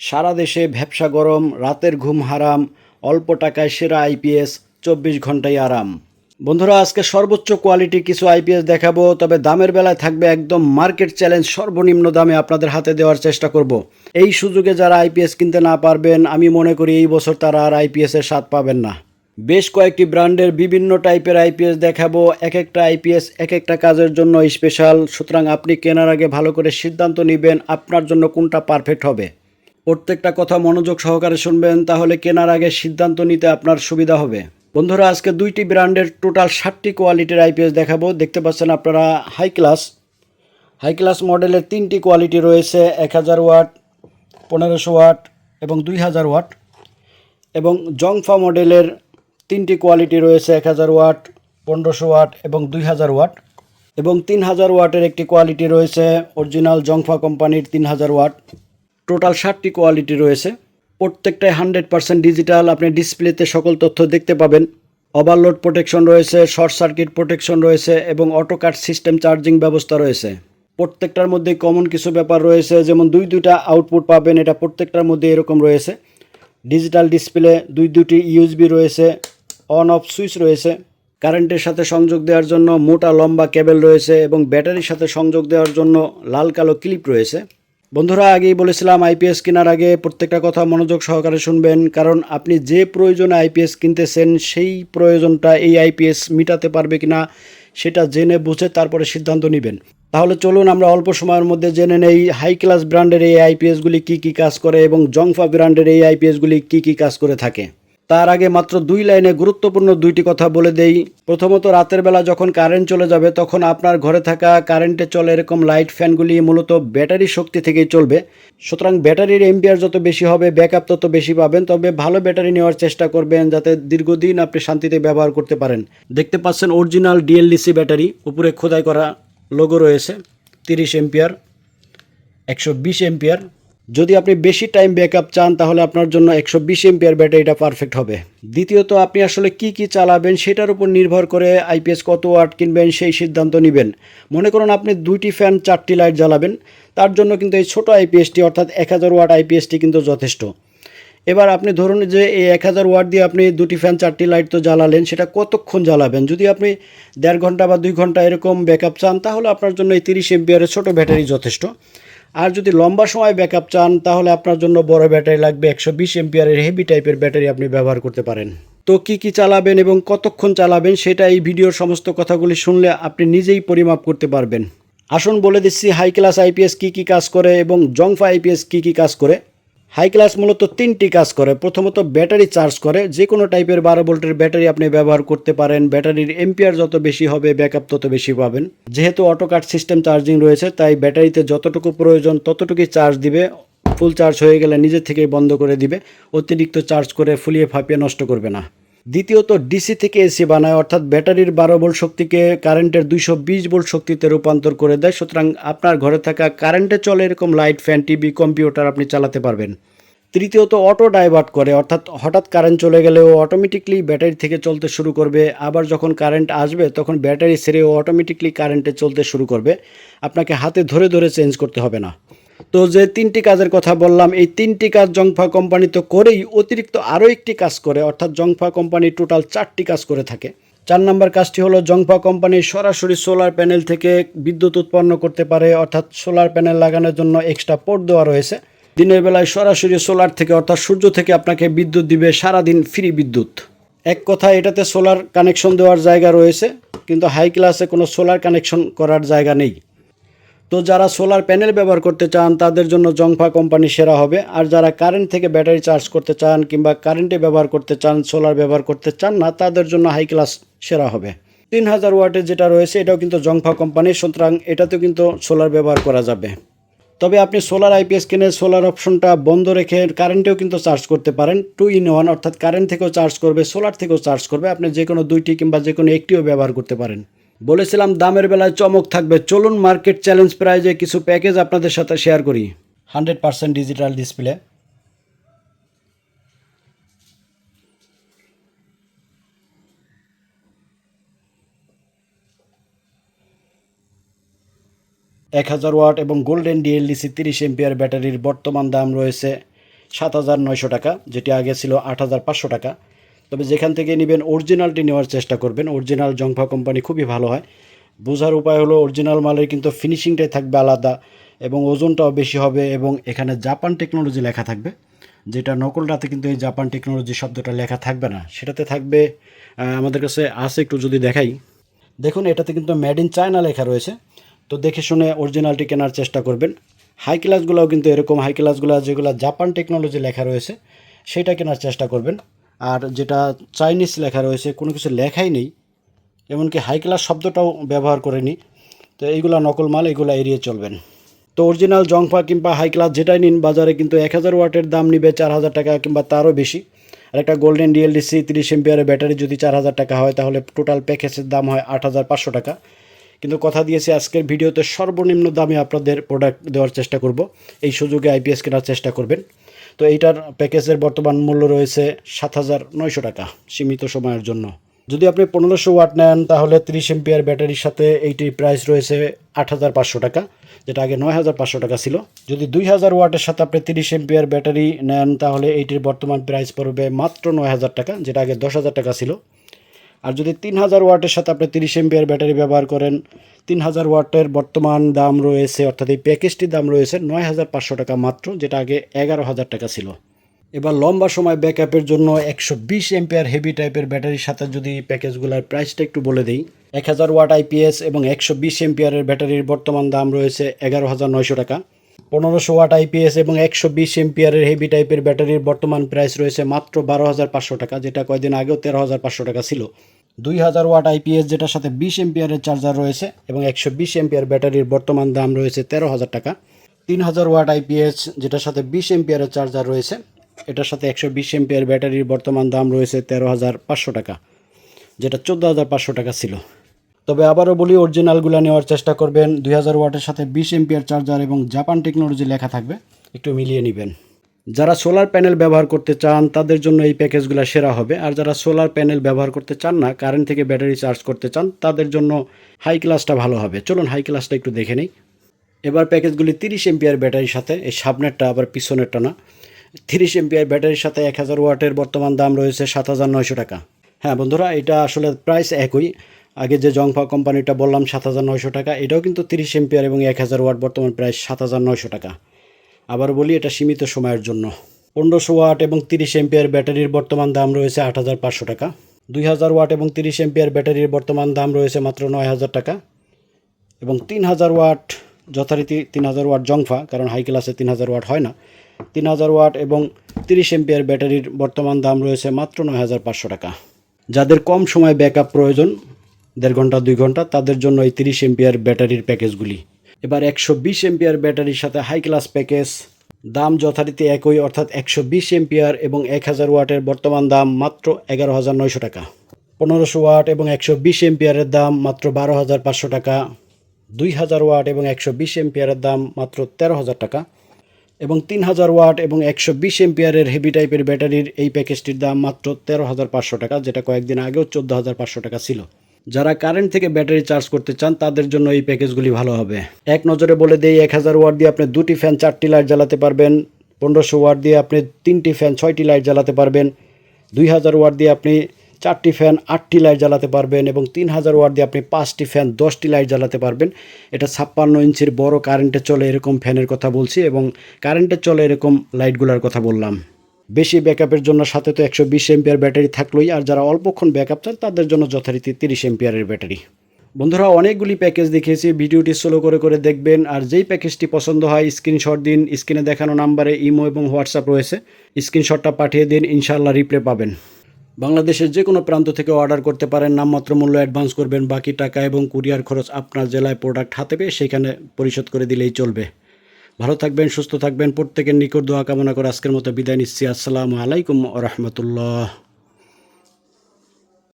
সারা দেশে ভ্যাবসা গরম, রাতের ঘুম হারাম, অল্প টাকায় সেরা আইপিএস চব্বিশ ঘন্টায় আরাম। বন্ধুরা, আজকে সর্বোচ্চ কোয়ালিটির কিছু আইপিএস দেখাবো, তবে দামের বেলায় থাকবে একদম মার্কেট চ্যালেঞ্জ, সর্বনিম্ন দামে আপনাদের হাতে দেওয়ার চেষ্টা করব। এই সুযোগে যারা আইপিএস কিনতে না পারবেন, আমি মনে করি এই বছর তারা আর আইপিএস এর স্বাদ পাবেন না। বেশ কয়েকটি ব্র্যান্ডের বিভিন্ন টাইপের আইপিএস দেখাবো, এক একটা আইপিএস এক একটা কাজের জন্য স্পেশাল। সুতরাং আপনি কেনার আগে ভালো করে সিদ্ধান্ত নেবেন, আপনার জন্য কোনটা পারফেক্ট হবে। প্রত্যেকটা কথা মনোযোগ সহকারে শুনবেন, তাহলে কেনার আগে সিদ্ধান্ত নিতে আপনার সুবিধা হবে। বন্ধুরা, আজকে দুইটি ব্র্যান্ডের টোটাল ষাটটি কোয়ালিটির আইপিএস দেখাবো। দেখতে পাচ্ছেন আপনারা হাই ক্লাস হাই ক্লাস মডেলের তিনটি কোয়ালিটি রয়েছে, এক হাজার ওয়াট, পনেরোশো ওয়াট এবং দুই হাজার ওয়াট। এবং জংফা মডেলের তিনটি কোয়ালিটি রয়েছে, এক হাজার ওয়াট, পনেরোশো ওয়াট এবং দুই হাজার ওয়াট। এবং তিন হাজার ওয়াটের একটি কোয়ালিটি রয়েছে অরিজিনাল জংফা কোম্পানির তিন হাজার ওয়াট। টোটাল ষাটটি কোয়ালিটি রয়েছে। প্রত্যেকটাই হান্ড্রেড পার্সেন্ট ডিজিটাল। আপনি ডিসপ্লেতে সকল তথ্য দেখতে পাবেন। ওভারলোড প্রোটেকশন রয়েছে, শর্ট সার্কিট প্রোটেকশন রয়েছে এবং অটো কাট সিস্টেম চার্জিং ব্যবস্থা রয়েছে। প্রত্যেকটার মধ্যে কমন কিছু ব্যাপার রয়েছে, যেমন দুই দুইটা আউটপুট পাবেন, এটা প্রত্যেকটার মধ্যে এরকম রয়েছে। ডিজিটাল ডিসপ্লে, দুই দুটি ইউএসবি রয়েছে, অন অফ সুইচ রয়েছে। কারেন্টের সাথে সংযোগ দেওয়ার জন্য মোটা লম্বা কেবল রয়েছে এবং ব্যাটারির সাথে সংযোগ দেওয়ার জন্য লাল কালো ক্লিপ রয়েছে। বন্ধুরা, আগেই বলেছিলাম আইপিএস কেনার আগে প্রত্যেকটা কথা মনোযোগ সহকারে শুনবেন, কারণ আপনি যে প্রয়োজনে আইপিএস কিনতেছেন, সেই প্রয়োজনটা এই আইপিএস মিটাতে পারবে কিনা, সেটা জেনে বুঝে তারপরে সিদ্ধান্ত নেবেন। তাহলে চলুন, আমরা অল্প সময়ের মধ্যে জেনে নেই হাই ক্লাস ব্র্যান্ডের এই আইপিএসগুলি কী কী কাজ করে এবং জংফা ব্র্যান্ডের এই আইপিএসগুলি কী কী কাজ করে থাকে। তার আগে মাত্র দুই লাইনে গুরুত্বপূর্ণ দুইটি কথা বলে দেই। প্রথমত, রাতের বেলা যখন কারেন্ট চলে যাবে, তখন আপনার ঘরে থাকা কারেন্টে চলে এরকম লাইট ফ্যানগুলি মূলত ব্যাটারি শক্তি থেকেই চলবে। সুতরাং ব্যাটারির এম্পিয়ার যত বেশি হবে, ব্যাকআপ তত বেশি পাবেন। তবে ভালো ব্যাটারি নেওয়ার চেষ্টা করবেন যাতে দীর্ঘদিন আপনি শান্তিতে ব্যবহার করতে পারেন। দেখতে পাচ্ছেন অরিজিনাল ডিএলডিসি ব্যাটারি, উপরে খোদাই করা লোগো রয়েছে, তিরিশ এম্পিয়ার একশো বিশ এম্পিয়ার যদি আপনি বেশি টাইম ব্যাকআপ চান, তাহলে আপনার জন্য একশো বিশ এম্পিয়ার ব্যাটারিটা পারফেক্ট হবে। দ্বিতীয়ত, আপনি আসলে কি কি চালাবেন সেটার উপর নির্ভর করে আইপিএস কত ওয়াট কিনবেন সেই সিদ্ধান্ত নেবেন। মনে করুন আপনি দুইটি ফ্যান চারটি লাইট জ্বালাবেন, তার জন্য কিন্তু এই ছোটো আইপিএসটি অর্থাৎ এক হাজার ওয়াট আইপিএসটি কিন্তু যথেষ্ট। এবার আপনি ধরুন যে এই এক হাজার ওয়াট দিয়ে আপনি দুটি ফ্যান চারটি লাইট তো জ্বালালেন, সেটা কতক্ষণ জ্বালাবেন? যদি আপনি দেড় ঘণ্টা বা দুই ঘণ্টা এরকম ব্যাকআপ চান, তাহলে আপনার জন্য এই তিরিশ এম্পিয়ারের ছোটো ব্যাটারি যথেষ্ট। আর যদি লম্বা সময় ব্যাকআপ চান, তাহলে আপনার জন্য বড় ব্যাটারি লাগবে একশো বিশ এমপিয়ারের হেভি টাইপের ব্যাটারি আপনি ব্যবহার করতে পারেন। তো কি কি চালাবেন এবং কতক্ষণ চালাবেন, সেটা এই ভিডিওর সমস্ত কথাগুলি শুনলে আপনি নিজেই পরিমাপ করতে পারবেন। আসুন বলে দিচ্ছি হাই ক্লাস আইপিএস কী কী কাজ করে এবং জংফা আইপিএস কী কী কাজ করে। হাই ক্লাস মূলত তিনটি কাজ করে। প্রথমত ব্যাটারি চার্জ করে। যে কোনো টাইপের বারো ভোল্টের ব্যাটারি আপনি ব্যবহার করতে পারেন। ব্যাটারির এম্পিয়ার যত বেশি হবে, ব্যাকআপ তত বেশি পাবেন। যেহেতু অটোকাট সিস্টেম চার্জিং রয়েছে, তাই ব্যাটারিতে যতটুকু প্রয়োজন ততটুকুই চার্জ দিবে। ফুল চার্জ হয়ে গেলে নিজে থেকেই বন্ধ করে দিবে। অতিরিক্ত চার্জ করে ফুলিয়ে ফাঁপিয়ে নষ্ট করবে না। দ্বিতীয়ত ডিসি থেকে এসি বানায়, অর্থাৎ ব্যাটারির বারো ভোল্ট শক্তিকে কারেন্টের দুইশো বিশ ভোল্ট শক্তিতে রূপান্তর করে দেয়। সুতরাং আপনার ঘরে থাকা কারেন্টে চলে এরকম লাইট, ফ্যান, টিভি, কম্পিউটার আপনি চালাতে পারবেন। তৃতীয়ত অটো ডাইভার্ট করে, অর্থাৎ হঠাৎ কারেন্ট চলে গেলে ও অটোমেটিকলি ব্যাটারি থেকে চলতে শুরু করবে। আবার যখন কারেন্ট আসবে, তখন ব্যাটারি ছেড়ে ও অটোমেটিকলি কারেন্টে চলতে শুরু করবে। আপনাকে হাতে ধরে ধরে চেঞ্জ করতে হবে না। তো যে তিনটি কাজের কথা বললাম, এই তিনটি কাজ জংফা কোম্পানি তো করেই অতিরিক্ত আরও একটি কাজ করে, অর্থাৎ জংফা কোম্পানি টোটাল চারটি কাজ করে থাকে। চার নম্বর কাজটি হলো জংফা কোম্পানি সরাসরি সোলার প্যানেল থেকে বিদ্যুৎ উৎপন্ন করতে পারে, অর্থাৎ সোলার প্যানেল লাগানোর জন্য এক্সট্রা পোর্ট দেওয়া রয়েছে। দিনের বেলায় সরাসরি সোলার থেকে, অর্থাৎ সূর্য থেকে আপনাকে বিদ্যুৎ দিবে সারাদিন ফ্রি বিদ্যুৎ। এক কথা এটাতে সোলার কানেকশন দেওয়ার জায়গা রয়েছে, কিন্তু হাই ক্লাসে কোনো সোলার কানেকশন করার জায়গা নেই। তো যারা সোলার প্যানেল ব্যবহার করতে চান, তাদের জন্য জংফা কোম্পানি সেরা হবে। আর যারা কারেন্ট থেকে ব্যাটারি চার্জ করতে চান কিংবা কারেন্টে ব্যবহার করতে চান, সোলার ব্যবহার করতে চান না, তাদের জন্য হাই ক্লাস সেরা হবে। তিন হাজার ওয়াটের যেটা রয়েছে, এটাও কিন্তু জংফা কোম্পানির, সুতরাং এটাতেও কিন্তু সোলার ব্যবহার করা যাবে। তবে আপনি সোলার আইপিএস কিনে সোলার অপশনটা বন্ধ রেখে কারেন্টেও কিন্তু চার্জ করতে পারেন। টু ইন ওয়ান, অর্থাৎ কারেন্ট থেকেও চার্জ করবে, সোলার থেকেও চার্জ করবে। আপনি যে কোনো দুইটি কিংবা যে কোনো একটিও ব্যবহার করতে পারেন। বলেছিলাম দামের বেলায় চমক থাকবে। চলুন মার্কেট চ্যালেঞ্জ প্রাইজে কিছু প্যাকেজ আপনাদের সাথে শেয়ার করি। Hundred percent digital display. এক হাজার ওয়াট এবং গোল্ডেন ডিএলডিসি তিরিশ এম্পিয়ার ব্যাটারির বর্তমান দাম রয়েছে সাত হাজার নয়শো টাকা, যেটি আগে ছিল আট হাজার পাঁচশো টাকা। তবে যেখান থেকে নেবেন অরিজিনালটি নেওয়ার চেষ্টা করবেন। অরিজিনাল জংফা কোম্পানি খুবই ভালো হয়। বোঝার উপায় হলো অরিজিনাল মালের কিন্তু ফিনিশিংটাই থাকবে আলাদা এবং ওজনটাও বেশি হবে এবং এখানে জাপান টেকনোলজি লেখা থাকবে। যেটা নকলটাতে কিন্তু এই জাপান টেকনোলজি শব্দটা লেখা থাকবে না। সেটাতে থাকবে আমাদের কাছে আছে একটু যদি দেখাই। দেখুন, এটাতে কিন্তু মেড ইন চায়না লেখা রয়েছে। তো দেখে শুনে অরিজিনালটি কেনার চেষ্টা করবেন। হাই ক্লাসগুলোও কিন্তু এরকম হাই ক্লাসগুলো যেগুলো জাপান টেকনোলজি লেখা রয়েছে, সেটা কেনার চেষ্টা করবেন। আর যেটা চাইনিজ লেখা রয়েছে, কোনো কিছু লেখাই নেই, এমনকি হাই ক্লাস শব্দটাও ব্যবহার করেনি। তো এইগুলা নকল মাল, এগুলো এড়িয়ে চলবেন। তো অরিজিনাল জংফা কিংবা হাই ক্লাস যেটাই নিন, বাজারে কিন্তু এক হাজার ওয়াটের দাম নিবে চার হাজার টাকা কিংবা তারও বেশি। আর একটা গোল্ডেন ডিএলডিসি তিরিশ এমপিআরের ব্যাটারি যদি চার হাজার টাকা হয়, তাহলে টোটাল প্যাকেজের দাম হয় আট হাজার পাঁচশো টাকা। কিন্তু কথা দিয়েছি, আজকের ভিডিওতে সর্বনিম্ন দামে আপনাদের প্রোডাক্ট দেওয়ার চেষ্টা করব। এই সুযোগে আইপিএস কেনার চেষ্টা করবেন। তো এইটার প্যাকেজের বর্তমান মূল্য রয়েছে সাত হাজার নয়শো টাকা সীমিত সময়ের জন্য। যদি আপনি পনেরোশো ওয়াট নেন, তাহলে তিরিশ এমপিআর ব্যাটারির সাথে এইটির প্রাইস রয়েছে আট হাজার পাঁচশো টাকা, যেটা আগে নয় হাজার পাঁচশো টাকা ছিল। যদি দুই হাজার ওয়াটের সাথে আপনি তিরিশ এমপিআর ব্যাটারি নেন, তাহলে এইটির বর্তমান প্রাইস পড়বে মাত্র নয় হাজার টাকা, যেটা আগে দশ হাজার টাকা ছিল। আর যদি তিন হাজার ওয়াটের সাথে আপনি তিরিশ এমপিআর ব্যাটারি ব্যবহার করেন, তিন হাজার ওয়াটের বর্তমান দাম রয়েছে, অর্থাৎ এই প্যাকেজটির দাম রয়েছে নয় হাজার পাঁচশো টাকা মাত্র, যেটা আগে এগারো হাজার টাকা ছিল। এবার লম্বা সময় ব্যাকআপের জন্য একশো বিশ এমপিআর হেভি টাইপের ব্যাটারির সাথে যদি প্যাকেজগুলোর প্রাইসটা একটু বলে দিই, এক হাজার ওয়াট আইপিএস এবং একশো বিশ এমপিআরের ব্যাটারির বর্তমান দাম রয়েছে এগারো হাজার নয়শো টাকা। পনেরোশো ওয়াট আইপিএস এবং একশো বিশ এমপিআরের হেভি টাইপের ব্যাটারির বর্তমান প্রাইস রয়েছে মাত্র বারো হাজার পাঁচশো টাকা, যেটা কয়দিন আগেও তেরো হাজার পাঁচশো টাকা ছিল। দুই হাজার ওয়াট আইপিএস যেটার সাথে বিশ এমপিআরের চার্জার রয়েছে এবং একশো বিশ এমপিআর ব্যাটারির বর্তমান দাম রয়েছে তেরো হাজার টাকা। তিন হাজার ওয়াট আইপিএস যেটার সাথে বিশ এমপিআরের চার্জার রয়েছে, এটার সাথে একশো বিশ এমপিআর ব্যাটারির বর্তমান দাম রয়েছে তেরো হাজার পাঁচশো টাকা, যেটা চোদ্দ হাজার পাঁচশো টাকা ছিল। তবে আবারও বলি অরিজিনালগুলো নেওয়ার চেষ্টা করবেন। দুই হাজার ওয়াটের সাথে বিশ এমপিআর চার্জার এবং জাপান টেকনোলজি লেখা থাকবে। একটু মিলিয়ে নেবেন। যারা সোলার প্যানেল ব্যবহার করতে চান, তাদের জন্য এই প্যাকেজগুলো সেরা হবে। আর যারা সোলার প্যানেল ব্যবহার করতে চান না কারেন্ট থেকে ব্যাটারি চার্জ করতে চান, তাদের জন্য হাই ক্লাসটা ভালো হবে। চলুন হাই ক্লাসটা একটু দেখে নিই। এবার প্যাকেজগুলি তিরিশ এমপিআর ব্যাটারির সাথে, এই সামনেরটা আবার পিছনেরটা না। তিরিশ এমপিআর ব্যাটারির সাথে এক হাজার ওয়াটের বর্তমান দাম রয়েছে সাত হাজার নয়শো টাকা। হ্যাঁ বন্ধুরা, এটা আসলে প্রাইস একই। আগে যে জংফা কোম্পানিটা বললাম সাত হাজার নয়শো টাকা, এটাও কিন্তু তিরিশ এমপিআর এবং এক হাজার ওয়াট বর্তমান প্রায় সাত হাজার নয়শো টাকা। আবার বলি, এটা সীমিত সময়ের জন্য। পনেরোশো ওয়াট এবং তিরিশ এমপিআর ব্যাটারির বর্তমান দাম রয়েছে আট হাজার পাঁচশো টাকা। দুই হাজার ওয়াট এবং তিরিশ এমপিআর ব্যাটারির বর্তমান দাম রয়েছে মাত্র নয় হাজার টাকা। এবং তিন হাজার ওয়াট, যথারীতি তিন হাজার ওয়াট জংফা কারণ হাই ক্লাসে তিন হাজার ওয়াট হয় না, তিন হাজার ওয়াট এবং তিরিশ এমপিআর ব্যাটারির বর্তমান দাম রয়েছে মাত্র নয় হাজার পাঁচশো টাকা। যাদের কম সময় ব্যাকআপ প্রয়োজন দেড় ঘণ্টা, দুই ঘণ্টা, তাদের জন্য এই তিরিশ এমপিআর ব্যাটারির প্যাকেজগুলি। এবার একশো বিশ এমপিআর ব্যাটারির সাথে হাই ক্লাস প্যাকেজ দাম যথারীতি একই, অর্থাৎ একশো বিশ এমপিআর এবং এক হাজার ওয়াটের বর্তমান দাম মাত্র এগারো হাজার নয়শো টাকা। পনেরোশো ওয়াট এবং একশো বিশ এমপিআরের দাম মাত্র বারো হাজার পাঁচশো টাকা। দুই হাজার ওয়াট এবং একশো বিশ এমপিআরের দাম মাত্র তেরো হাজার টাকা। এবং তিন হাজার ওয়াট এবং একশো বিশ এমপিআরের হেভি টাইপের ব্যাটারির এই প্যাকেজটির দাম মাত্র তেরো হাজার পাঁচশো টাকা, যেটা কয়েকদিন আগেও চোদ্দ হাজার পাঁচশো টাকা ছিল। যারা কারেন্ট থেকে ব্যাটারি চার্জ করতে চান, তাদের জন্য এই প্যাকেজগুলি ভালো হবে। এক নজরে বলে দেই, এক হাজার ওয়াট দিয়ে আপনি দুটি ফ্যান চারটি লাইট জ্বালাতে পারবেন। পনেরোশো ওয়াট দিয়ে আপনি তিনটি ফ্যান ছয়টি লাইট জ্বালাতে পারবেন। দুই হাজার ওয়াট দিয়ে আপনি চারটি ফ্যান আটটি লাইট জ্বালাতে পারবেন এবং তিন হাজার ওয়াট দিয়ে আপনি পাঁচটি ফ্যান দশটি লাইট জ্বালাতে পারবেন। এটা ছাপ্পান্ন ইঞ্চির বড় কারেন্টে চলে এরকম ফ্যানের কথা বলছি এবং কারেন্টে চলে এরকম লাইটগুলোর কথা বললাম। বেশি ব্যাকআপের জন্য সাথে তো একশো বিশ এমপিআর ব্যাটারি থাকলোই, আর যারা অল্পক্ষণ ব্যাকআপ চান, তাদের জন্য যথারীতি তিরিশ এমপিআরের ব্যাটারি। বন্ধুরা, অনেকগুলি প্যাকেজ দেখিয়েছি, ভিডিওটি স্লো করে করে দেখবেন, আর যেই প্যাকেজটি পছন্দ হয়, স্ক্রিনশট দিন, স্ক্রিনে দেখানো নাম্বারে ইমো এবং হোয়াটসঅ্যাপ রয়েছে, স্ক্রিনশটটা পাঠিয়ে দিন ইনশাল্লাহ রিপ্লে পাবেন। বাংলাদেশের যে কোনো প্রান্ত থেকে অর্ডার করতে পারেন, নামমাত্র মূল্য অ্যাডভান্স করবেন, বাকি টাকা এবং কুরিয়ার খরচ আপনার জেলায় প্রোডাক্ট হাতে পেয়ে সেখানে পরিশোধ করে দিলেই চলবে। ভালো থাকবেন, সুস্থ থাকবেন। প্রত্যেকের নিকট দোয়া কামনা করে আজকের মতো বিদায় নিচ্ছি। আসসালামু আলাইকুম রহমতুল্লাহ।